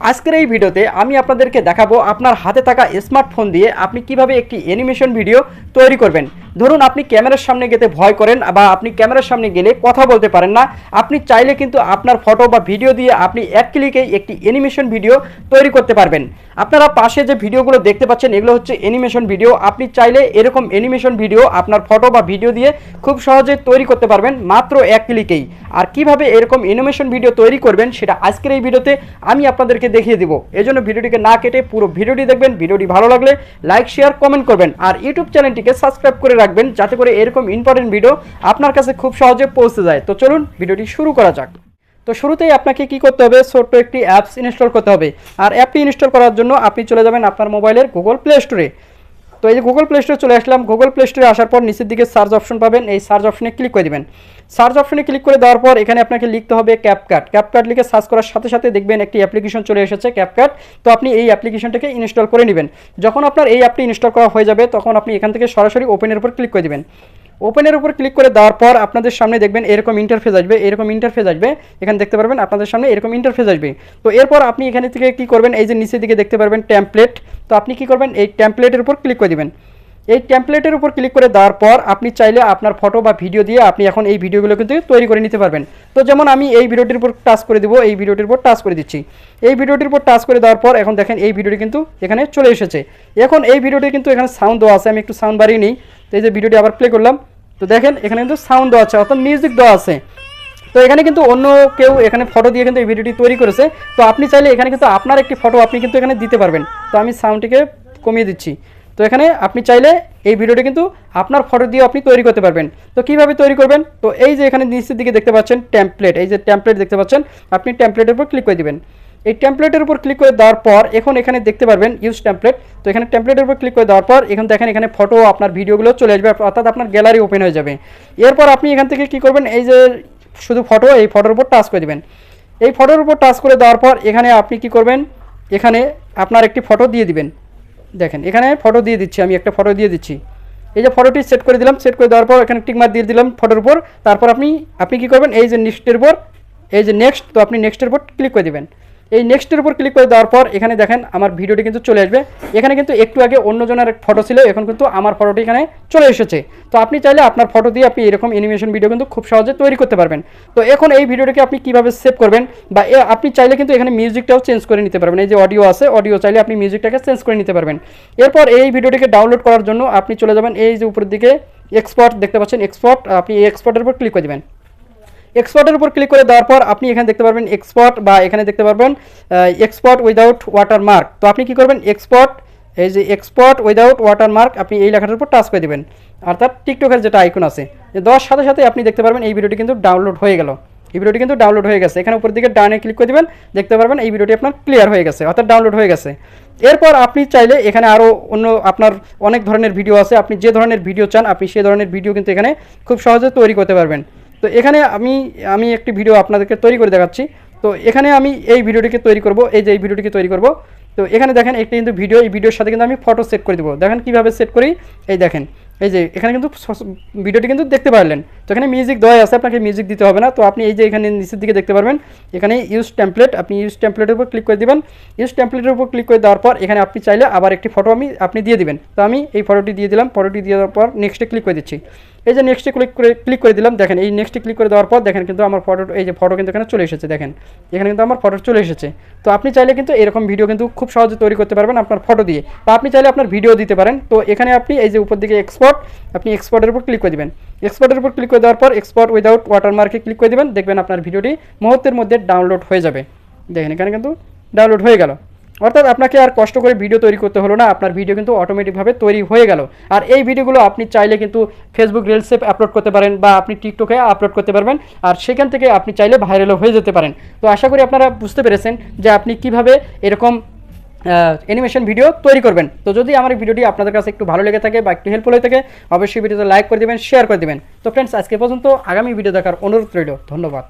আজকের এই ভিডিওতে আমি আপনাদেরকে দেখাবো আপনার হাতে থাকা স্মার্টফোন দিয়ে আপনি কীভাবে একটি অ্যানিমেশন ভিডিও তৈরি করবেন। ধরুন আপনি ক্যামেরার সামনে গেতে ভয় করেন বা আপনি ক্যামেরার সামনে গেলে কথা বলতে পারেন না, আপনি চাইলে কিন্তু আপনার ফটো বা ভিডিও দিয়ে আপনি এক ক্লিকেই একটি অ্যানিমেশন ভিডিও তৈরি করতে পারবেন। আপনারা পাশে যে ভিডিওগুলো দেখতে পাচ্ছেন, এগুলো হচ্ছে অ্যানিমেশন ভিডিও আপনি চাইলে এরকম অ্যানিমেশন ভিডিও আপনার ফটো বা ভিডিও দিয়ে খুব সহজে তৈরি করতে পারবেন, মাত্র এক ক্লিকেই। আর কীভাবে এরকম অ্যানিমেশন ভিডিও তৈরি করবেন, সেটা আজকের এই ভিডিওতে আমি আপনাদেরকে দেখিয়ে দিব। এজন্য ভিডিওটিকে না কেটে পুরো ভিডিওটি দেখবেন। ভিডিওটি ভালো লাগলে লাইক শেয়ার কমেন্ট করবেন। আর ইউটিউব চ্যানেলটিকে সাবস্ক্রাইব করে রাখবেন। যাতে করে এরকম ইম্পর্টেন্ট ভিডিও আপনার কাছে খুব সহজে পৌঁছে যায়। তো চলুন ভিডিওটি শুরু করা যাক। তো শুরুতেই আপনাকে কি করতে হবে? ছোট্ট একটি অ্যাপস ইনস্টল করতে হবে। আর অ্যাপটি ইনস্টল করার জন্য আপনি চলে যাবেন আপনার মোবাইলের গুগল প্লে স্টোরে এই যে গুগল প্লে স্টোরে চলে আসলাম। গুগল প্লে স্টোরে আসার পর নিচের দিকে সার্চ অপশন পাবেন। এই সার্চ অপশনে ক্লিক করে দেবেন। সার্চ অপশনে ক্লিক করে দেওয়ার পর এখানে আপনাকে লিখতে হবে ক্যাপকাট ক্যাপকাট লিখে সার্চ করার সাথে সাথে দেখবেন একটি অ্যাপ্লিকেশন চলে এসেছে ক্যাপকাট তো আপনি এই অ্যাপ্লিকেশনটাকে ইনস্টল করে নেবেন। যখন আপনার এই অ্যাপটি ইনস্টল করা হয়ে যাবে, তখন আপনি এখান থেকে সরাসরি ওপেনের উপর ক্লিক করে দিবেন। ওপেনের উপর ক্লিক করে দেওয়ার পর আপনাদের সামনে দেখবেন এরকম ইন্টারফেস আসবে, এরকম ইন্টারফেস আসবে। এখানে দেখতে পারবেন আপনাদের সামনে এরকম ইন্টারফেস আসবে। তো এরপর আপনি এখানে থেকে কী করবেন? এই যে নিচের দিকে দেখতে পারবেন ট্যাম্পলেট তো আপনি কি করবেন? এই ট্যাম্পলেটের উপর ক্লিক করে দিবেন। এই টেমপ্লেটের উপর ক্লিক করে দেওয়ার পর আপনি চাইলে আপনার ফটো বা ভিডিও দিয়ে আপনি এখন এই ভিডিওগুলো কিন্তু তৈরি করে নিতে পারবেন। তো যেমন আমি এই ভিডিওটির উপর টাচ করে দেবো, এই ভিডিওটির উপর টাচ করে দিচ্ছি। এই ভিডিওটির উপর টাচ করে দেওয়ার পর এখন দেখেন এই ভিডিওটি কিন্তু এখানে চলে এসেছে। এখন এই ভিডিওটি কিন্তু এখানে সাউন্ড দেওয়া আছে, আমি একটু সাউন্ড বাড়িয়ে নিই। তো এই যে ভিডিওটি আবার প্লে করলাম। তো দেখেন, এখানে কিন্তু সাউন্ড দেওয়া আছে, অর্থাৎ মিউজিক দেওয়া আছে। তো এখানে কিন্তু অন্য কেউ এখানে ফটো দিয়ে কিন্তু এই ভিডিওটি তৈরি করেছে। তো আপনি চাইলে এখানে কিন্তু আপনার একটি ফটো আপনি কিন্তু এখানে দিতে পারবেন। তো আমি সাউন্ডটিকে কমিয়ে দিচ্ছি। তো এখানে আপনি চাইলে এই ভিডিওটি কিন্তু আপনার ফটো দিয়ে আপনি তৈরি করতে পারবেন। তো কীভাবে তৈরি করবেন? তো এই যে এখানে নিচের দিকে দেখতে পাচ্ছেন ট্যাম্পলেট এই যে ট্যাম্পলেট দেখতে পাচ্ছেন, আপনি ট্যাম্পলেটের উপর ক্লিক করে দিবেন। এই ট্যাম্পলেটের উপর ক্লিক করে দেওয়ার পর, এখন এখানে দেখতে পারবেন ইউজ ট্যাম্পলেট তো এখানে ট্যাম্পলেটের উপর ক্লিক করে দেওয়ার পর, এখন দেখেন এখানে ফটো আপনার ভিডিওগুলো চলে আসবে, অর্থাৎ আপনার গ্যালারি ওপেন হয়ে যাবে। এরপর আপনি এখান থেকে কি করবেন, এই যে শুধু ফটো এই ফটোর উপর টাচ করে দেবেন। এই ফটোর উপর টাচ করে দেওয়ার পর, এখানে আপনি কি করবেন, এখানে আপনার একটি ফটো দিয়ে দিবেন। দেখেন, এখানে ফটো দিয়ে দিচ্ছি, আমি একটা ফটো দিয়ে দিচ্ছি। এই যে ফটোটি সেট করে দিলাম সেট করে দেওয়ার পর এখানে টিকমার দিয়ে দিলাম ফটোর উপর। তারপর আপনি আপনি কি করবেন, এই যে নেক্সটের উপর, এই যে নেক্সট তো আপনি নেক্সটের উপর ক্লিক করে দিবেন। এই নেক্সটের উপর ক্লিক করে দেওয়ার পর এখানে দেখেন আমার ভিডিওটি কিন্তু চলে আসবে। এখানে কিন্তু একটু আগে অন্যজনের ফটো ছিল, এখন কিন্তু আমার ফটোটি এখানে চলে এসেছে। তো আপনি চাইলে আপনার ফটো দিয়ে আপনি এরকম অ্যানিমেশন ভিডিও কিন্তু খুব সহজে তৈরি করতে পারবেন। তো এখন এই ভিডিওটিকে আপনি কীভাবে সেভ করবেন বা আপনি চাইলে কিন্তু এখানে মিউজিকটাও চেঞ্জ করে নিতে পারবেন। এই যে অডিও আছে অডিও চাইলে আপনি মিউজিকটাকে চেঞ্জ করে নিতে পারবেন। এরপর এই ভিডিওটিকে ডাউনলোড করার জন্য আপনি চলে যাবেন এই যে উপরের দিকে এক্সপোর্ট দেখতে পাচ্ছেন এক্সপোর্ট আপনি এই এক্সপোর্টের উপর ক্লিক করে দেবেন। এক্সপোর্টের উপর ক্লিক করে দেওয়ার পর আপনি এখানে দেখতে পারবেন এক্সপোর্ট বা এখানে দেখতে পারবেন এক্সপোর্ট উইদাউট ওয়াটারমার্ক তো আপনি কি করবেন? এক্সপোর্ট এই যে এক্সপোর্ট উইদাউট ওয়াটারমার্ক আপনি এই লেখাটার উপর টাচ করে দেবেন। অর্থাৎ টিকটকের যেটা আইকন আছে। দেওয়ার সাথে সাথে আপনি দেখতে পারবেন এই ভিডিওটি কিন্তু ডাউনলোড হয়ে গেল। এই ভিডিওটি কিন্তু ডাউনলোড হয়ে গেছে। এখানে উপর দিকে ডানে ক্লিক করে দেবেন, দেখতে পারবেন এই ভিডিওটি আপনার ক্লিয়ার হয়ে গেছে, অর্থাৎ ডাউনলোড হয়ে গেছে। এরপর আপনি চাইলে এখানে আরও অন্য আপনার অনেক ধরনের ভিডিও আছে। আপনি যে ধরনের ভিডিও চান, আপনি সেই ধরনের ভিডিও কিন্তু এখানে খুব সহজে তৈরি করতে পারবেন। তো এখানে আমি আমি একটি ভিডিও আপনাদেরকে তৈরি করে দেখাচ্ছি। তো এখানে আমি এই ভিডিওটিকে তৈরি করব, এই যে এই ভিডিওটিকে তৈরি করব। তো এখানে দেখেন একটি কিন্তু ভিডিও এই ভিডিওর সাথে কিন্তু আমি ফটো সেট করে দেবো। দেখেন কীভাবে সেট করি, এই দেখেন। এই যে, এখানে কিন্তু ভিডিওটি কিন্তু দেখতে পারলেন। তো এখানে মিউজিক দেওয়া আছে, আপনাকে মিউজিক দিতে হবে না। তো আপনি এই যে এখানে নিচের দিকে দেখতে পারবেন, এখানে ইউজ টেমপ্লেট আপনি ইউজ টেমপ্লেটের উপর ক্লিক করে দেবেন। ইউজ টেমপ্লেটের উপর ক্লিক করে দেওয়ার পর এখানে আপনি চাইলে আবার একটি ফটো আমি, আপনি দিয়ে দিবেন। তো আমি এই ফটোটি দিয়ে দিলাম ফটোটি দিয়ে দেওয়ার পর নেক্সটে ক্লিক করে দিচ্ছি। এই যে নেক্সটে ক্লিক করে ক্লিক করে দিলাম, দেখেন, এই নেক্সটে ক্লিক করে দেওয়ার পর দেখেন কিন্তু আমার ফটো এই যে ফটো কিন্তু এখানে চলে এসেছে, দেখেন। এখানে কিন্তু আমার ফটো চলে এসেছে। তো আপনি চাইলে কিন্তু এরকম ভিডিও কিন্তু খুব সহজে তৈরি করতে পারবেন আপনার ফটো দিয়ে। বা আপনি চাইলে আপনার ভিডিও দিতে পারেন। তো এখানে আপনি এই যে উপর দিকে এক্সপোর্ট আপনি এক্সপোর্টের উপর ক্লিক করে দেবেন। এক্সপোর্টের উপর ক্লিক করে দেওয়ার পর এক্সপোর্ট উইদাউট ওয়াটারমার্কে ক্লিক করে দেবেন। দেখবেন আপনার ভিডিওটি মুহূর্তের মধ্যে ডাউনলোড হয়ে যাবে। দেখেন, এখানে কিন্তু ডাউনলোড হয়ে গেল। অর্থাৎ আপনাকে আর কষ্ট করে ভিডিও তৈরি করতে হলো না, আপনার ভিডিও কিন্তু অটোমেটিকভাবে তৈরি হয়ে গেল। আর এই ভিডিওগুলো আপনি চাইলে কিন্তু ফেসবুক রিলসে আপলোড করতে পারেন বা আপনি টিকটকে আপলোড করতে পারবেন। আর সেখান থেকে আপনি চাইলে ভাইরালও হয়ে যেতে পারেন। তো আশা করি আপনারা বুঝতে পেরেছেন যে আপনি কীভাবে এরকম অ্যানিমেশন ভিডিও তৈরি করবেন। তো যদি আমার ভিডিওটি আপনাদের কাছে একটু ভালো লেগে থাকে বা একটু হেল্পফুল হয়ে থাকে, অবশ্যই ভিডিওতে লাইক করে দেবেন শেয়ার করে দেবেন। তো ফ্রেন্ডস আজকে পর্যন্ত আগামী ভিডিও দেখার অনুরোধ রইল। ধন্যবাদ।